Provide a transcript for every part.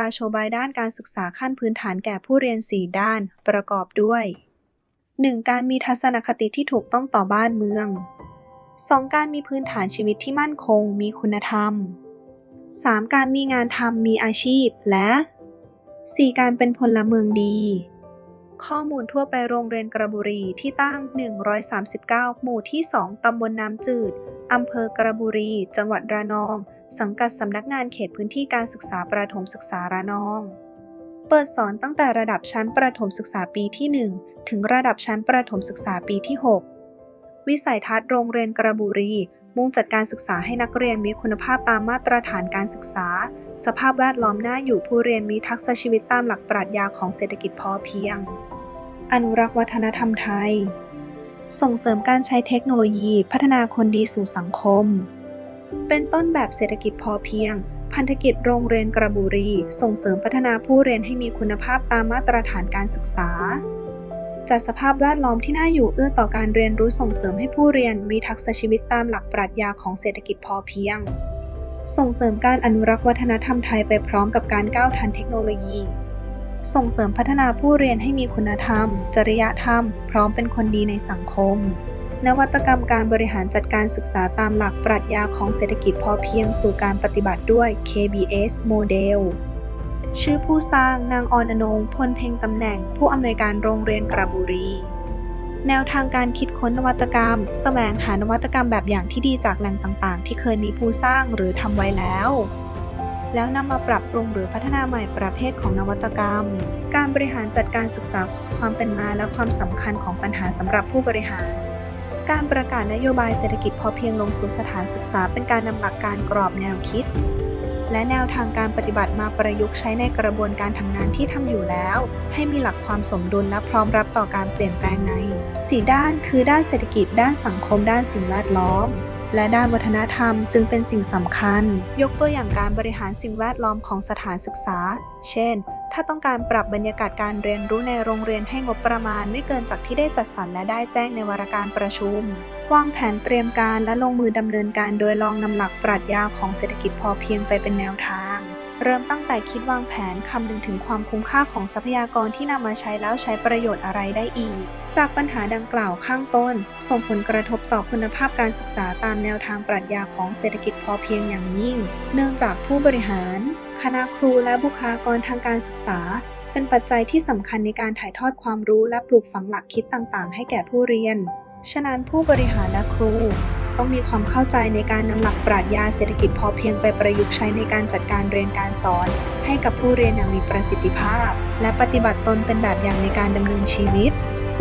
ราโชบายด้านการศึกษาขั้นพื้นฐานแก่ผู้เรียน 4 ด้าน ประกอบด้วย 1. การมีทัศนคติที่ถูกต้องต่อบ้านเมือง 2. การมีพื้นฐานชีวิตที่มั่นคง มีคุณธรรม 3. การมีงานทำมีอาชีพและ 4. การเป็นพลเมืองดี ข้อมูลทั่วไปโรงเรียนกระบุรีที่ตั้ง 139 หมู่ที่ 2 ตำบลน้ำจืด อำเภอกระบุรี จังหวัดระนอง สังกัดสำนักงานเขตพื้นที่การศึกษาประถมศึกษาระนอง เปิดสอนตั้งแต่ระดับชั้นประถมศึกษาปีที่ 1 ถึงระดับชั้นประถมศึกษาปีที่ 6 วิสัยทัศน์โรงเรียนกระบุรี มุ่งจัดการศึกษาให้นักเรียนมีคุณภาพตามมาตรฐานการศึกษา สภาพแวดล้อมน่าอยู่ผู้เรียนมีทักษะชีวิตตามหลักปรัชญาของเศรษฐกิจพอเพียง อนุรักษ์วัฒนธรรมไทย ส่งเสริมการใช้เทคโนโลยีพัฒนาคนดีสู่สังคม เป็นต้นแบบเศรษฐกิจพอเพียง พันธกิจโรงเรียนกระบุรี ส่งเสริมพัฒนาผู้เรียนให้มีคุณภาพตามมาตรฐานการศึกษา จัดสภาพแวดล้อมที่น่าอยู่เอื้อต่อการเรียนรู้ส่งเสริมให้ผู้เรียนมีทักษะชีวิตตามหลักปรัชญาของเศรษฐกิจพอเพียง ส่งเสริมการอนุรักษ์วัฒนธรรมไทยไปพร้อมกับการก้าวทันเทคโนโลยี ส่งเสริมพัฒนาผู้เรียนให้มีคุณธรรม จริยธรรม พร้อมเป็นคนดีในสังคม นวัตกรรมการบริหารจัดการศึกษาตามหลักปรัชญาของเศรษฐกิจพอเพียงสู่การปฏิบัติด้วย KBS โมเดล ชื่อผู้สร้างนางออนอนงพลเพ่งตำแหน่งผู้อำนวยการโรงเรียนกระบุรี แนวทางการคิดค้นนวัตกรรม แสวงหานวัตกรรมแบบอย่างที่ดีจากแหล่งต่างๆ ที่เคยมีผู้สร้างหรือทำไว้แล้ว แล้วนำมาปรับปรุงหรือพัฒนาใหม่ประเภทของนวัตกรรม การบริหารจัดการศึกษาความเป็นมาและความสำคัญของปัญหาสำหรับผู้บริหารการประกาศนโยบายเศรษฐกิจพอเพียงลงสู่สถานศึกษาเป็นการนำหลักการกรอบแนวคิด และแนวทางการปฏิบัติมาประยุกต์ใช้ในกระบวนการทำงานที่ทำอยู่แล้ว ให้มีหลักความสมดุลและพร้อมรับต่อการเปลี่ยนแปลงใน 4 ด้านคือด้านเศรษฐกิจ ด้านสังคม ด้านสิ่งแวดล้อม และด้านวัฒนธรรมจึงเป็นสิ่งสำคัญ ยกตัวอย่างการบริหารสิ่งแวดล้อมของสถานศึกษา เช่น ถ้าต้องการปรับบรรยากาศการเรียนรู้ในโรงเรียนให้งบประมาณไม่เกินจากที่ได้จัดสรรและได้แจ้งในวารการประชุม วางแผนเตรียมการและลงมือดำเนินการโดยลองนำหลักปรัชญาของเศรษฐกิจพอเพียงไปเป็นแนวทาง เริ่มตั้งแต่คิดวางแผนคำนึงถึงความคุ้มค่าของทรัพยากรที่นำมาใช้แล้วใช้ประโยชน์อะไรได้อีก จากปัญหาดังกล่าวข้างต้น ส่งผลกระทบต่อคุณภาพการศึกษาตามแนวทางปรัชญาของเศรษฐกิจพอเพียงอย่างยิ่ง เนื่องจากผู้บริหาร คณะครูและบุคลากรทางการศึกษา เป็นปัจจัยที่สำคัญในการถ่ายทอดความรู้และปลูกฝังหลักคิดต่างๆ ให้แก่ผู้เรียน ฉะนั้นผู้บริหารและครู ต้องมีความเข้าใจในการนำหลักปรัชญาเศรษฐกิจพอเพียงไปประยุกต์ใช้ในการจัดการเรียนการสอน ให้กับผู้เรียนอย่างมีประสิทธิภาพ และปฏิบัติตนเป็นแบบอย่างในการดำเนินชีวิต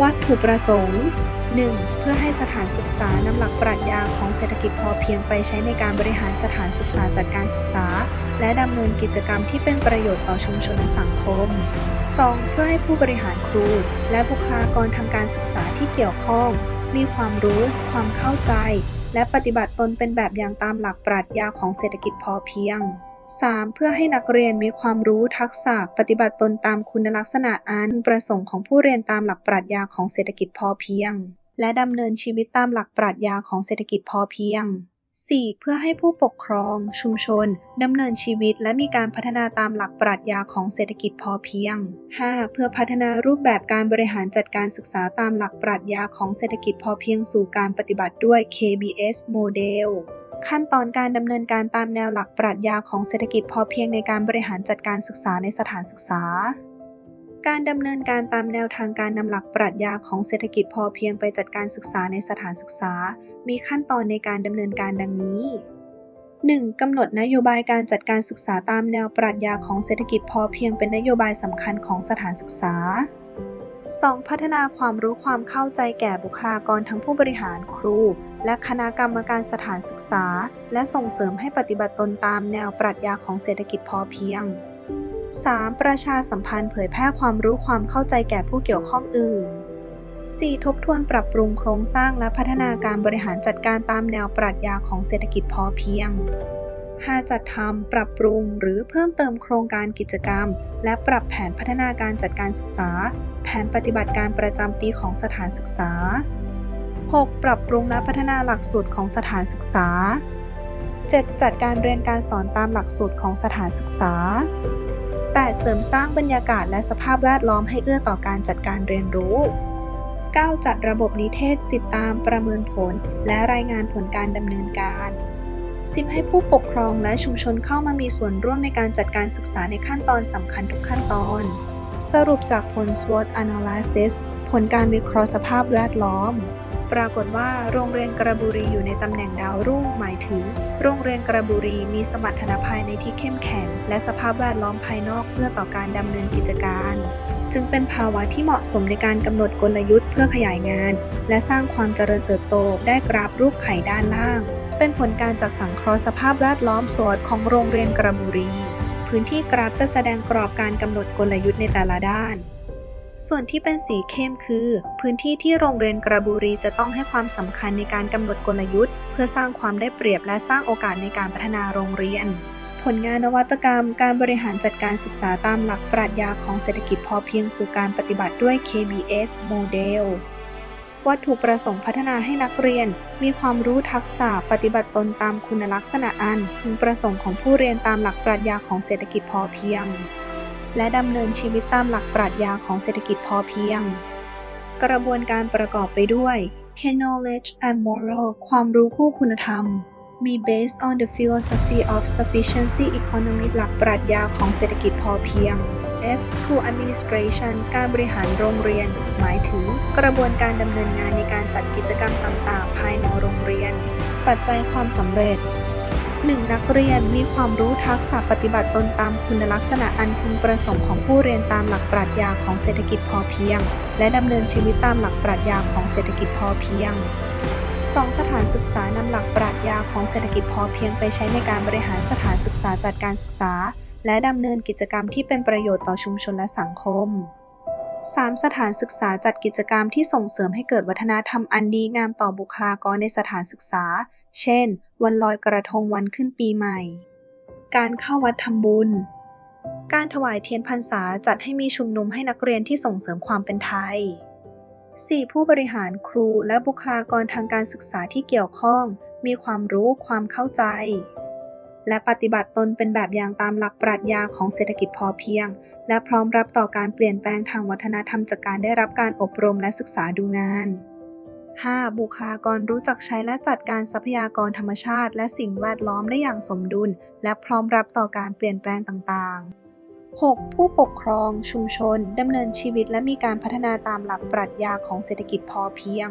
วัตถุประสงค์ 1. เพื่อให้สถานศึกษานำหลักปรัชญาของเศรษฐกิจพอเพียงไปใช้ในการบริหารสถานศึกษาจัดการศึกษา และดำเนินกิจกรรมที่เป็นประโยชน์ต่อชุมชนและสังคม 2. เพื่อให้ผู้บริหารครู และบุคลากรทางการศึกษาที่เกี่ยวข้อง มีความรู้ ความเข้าใจ และปฏิบัติตนเป็นแบบอย่างตามหลักปรัชญาของเศรษฐกิจพอเพียง 3. เพื่อให้นักเรียนมีความรู้ทักษะ ปฏิบัติตนตามคุณลักษณะอันประสงค์ของผู้เรียนตามหลักปรัชญาของเศรษฐกิจพอเพียง และดำเนินชีวิตตามหลักปรัชญาของเศรษฐกิจพอเพียง 4. เพื่อให้ผู้ปกครอง ชุมชนดำเนินชีวิต และมีการพัฒนาตามหลักปรัชญาของเศรษฐกิจพอเพียง 5. เพื่อพัฒนารูปแบบการบริหารจัดการศึกษาตามหลักปรัชญาของเศรษฐกิจพอเพียงสู่การปฏิบัติด้วย KBS โมเดลขั้นตอนการดำเนินการตามแนวหลักปรัชญาของเศรษฐกิจพอเพียงในการบริหารจัดการศึกษาในสถานศึกษา การดำเนินการตามแนวทางการนำหลักปรัชญาของเศรษฐกิจพอเพียงไปจัดการศึกษาในสถานศึกษา มีขั้นตอนในการดำเนินการดังนี้ 1. กำหนดนโยบายการจัดการศึกษาตามแนวปรัชญาของเศรษฐกิจพอเพียงเป็นนโยบายสำคัญของสถานศึกษา 2. พัฒนาความรู้ความเข้าใจแก่บุคลากรทั้งผู้บริหารครู และคณะกรรมการสถานศึกษา และส่งเสริมให้ปฏิบัติตนตามแนวปรัชญาของเศรษฐกิจพอเพียง 3. ประชาสัมพันธ์เผยแพร่ความรู้ความเข้าใจแก่ผู้เกี่ยวข้องอื่น 4. ทบทวนปรับปรุงโครงสร้างและพัฒนาการบริหารจัดการตามแนวปรัชญาของเศรษฐกิจพอเพียง 5. จัดทำปรับปรุงหรือเพิ่มเติมโครงการกิจกรรม และปรับแผนพัฒนาการจัดการศึกษา แผนปฏิบัติการประจำปีของสถานศึกษา 6. ปรับปรุงและพัฒนาหลักสูตรของสถานศึกษา 7. จัดการเรียนการสอนตามหลักสูตรของสถานศึกษา 8. เสริมสร้างบรรยากาศและสภาพแวดล้อมให้เอื้อต่อการจัดการเรียนรู้ 9. จัดระบบนิเทศติดตามประเมินผล และรายงานผลการดำเนินการ 10. ให้ผู้ปกครองและชุมชนเข้ามามีส่วนร่วมในการจัดการศึกษาในขั้นตอนสำคัญทุกขั้นตอน สรุปจากผล SWOT Analysis ผลการวิเคราะห์สภาพแวดล้อม ปรากฏว่าโรงเรียนกระบุรีอยู่ในตำแหน่งดาวรุ่งหมายถึง โรงเรียนกระบุรีมีสมรรถนะภายในที่เข้มแข็ง และสภาพแวดล้อมภายนอกเพื่อต่อการดำเนินกิจการ จึงเป็นภาวะที่เหมาะสมในการกำหนดกลยุทธ์เพื่อขยายงาน และสร้างความเจริญเติบโตได้กราฟรูปไข่ด้านล่าง เป็นผลการจากสังเคราะห์สภาพแวดล้อมสวดของโรงเรียนกระบุรี พื้นที่กราฟจะแสดงกรอบการกำหนดกลยุทธ์ในแต่ละด้าน ส่วนที่เป็นสีเข้มคือ พื้นที่ที่โรงเรียนกระบุรีจะต้องให้ความสำคัญในการกำหนดกลยุทธ์ เพื่อสร้างความได้เปรียบและสร้างโอกาสในการพัฒนาโรงเรียน ผลงานนวัตกรรม การบริหารจัดการศึกษาตามหลักปรัชญาของเศรษฐกิจพอเพียงสู่การปฏิบัติด้วย KBS โมเดลวัตถุประสงค์พัฒนาให้นักเรียน มีความรู้ทักษะปฏิบัติตนตามคุณลักษณะอันพึงประสงค์ของผู้เรียนตามหลักปรัชญาของเศรษฐกิจพอเพียง และดำเนินชีวิตตามหลักปรัชญาของเศรษฐกิจพอเพียง กระบวนการประกอบไปด้วย knowledge and moral ความรู้คู่คุณธรรมมี based on the philosophy of sufficiency economy หลักปรัชญาของเศรษฐกิจพอเพียง S school administration การบริหารโรงเรียน หมายถึงกระบวนการดำเนินงานในการจัดกิจกรรมต่างๆ ภายในโรงเรียน ปัจจัยความสำเร็จ 1. นักเรียนมีความรู้ทักษะปฏิบัติตนตามคุณลักษณะอันพึงประสงค์ของผู้เรียนตามหลักปรัชญาของเศรษฐกิจพอเพียง และดำเนินชีวิตตามหลักปรัชญาของเศรษฐกิจพอเพียง 2. สถานศึกษานำหลักปรัชญาของเศรษฐกิจพอเพียงไปใช้ในการบริหารสถานศึกษาจัดการศึกษา และดำเนินกิจกรรมที่เป็นประโยชน์ต่อชุมชนและสังคม 3. สถานศึกษาจัดกิจกรรมที่ส่งเสริมให้เกิดวัฒนธรรมอันดีงามต่อบุคลากรในสถานศึกษา เช่น วันลอยกระทงวันขึ้นปีใหม่ การเข้าวัดทำบุญ การถวายเทียนพรรษาจัดให้มีชุมนุมให้นักเรียนที่ส่งเสริมความเป็นไทย 4. ผู้บริหารครูและบุคลากรทางการศึกษาที่เกี่ยวข้อง มีความรู้ความเข้าใจ และปฏิบัติตนเป็นแบบอย่างตามหลักปรัชญาของเศรษฐกิจพอเพียง และพร้อมรับต่อการเปลี่ยนแปลงทางวัฒนธรรมจากการได้รับการอบรมและศึกษาดูงาน 5. บุคลากรรู้จักใช้และจัดการทรัพยากรธรรมชาติ และสิ่งแวดล้อมได้อย่างสมดุล และพร้อมรับต่อการเปลี่ยนแปลงต่างๆ 6. ผู้ปกครอง ชุมชนดำเนินชีวิตและมีการพัฒนาตามหลักปรัชญาของเศรษฐกิจพอเพียง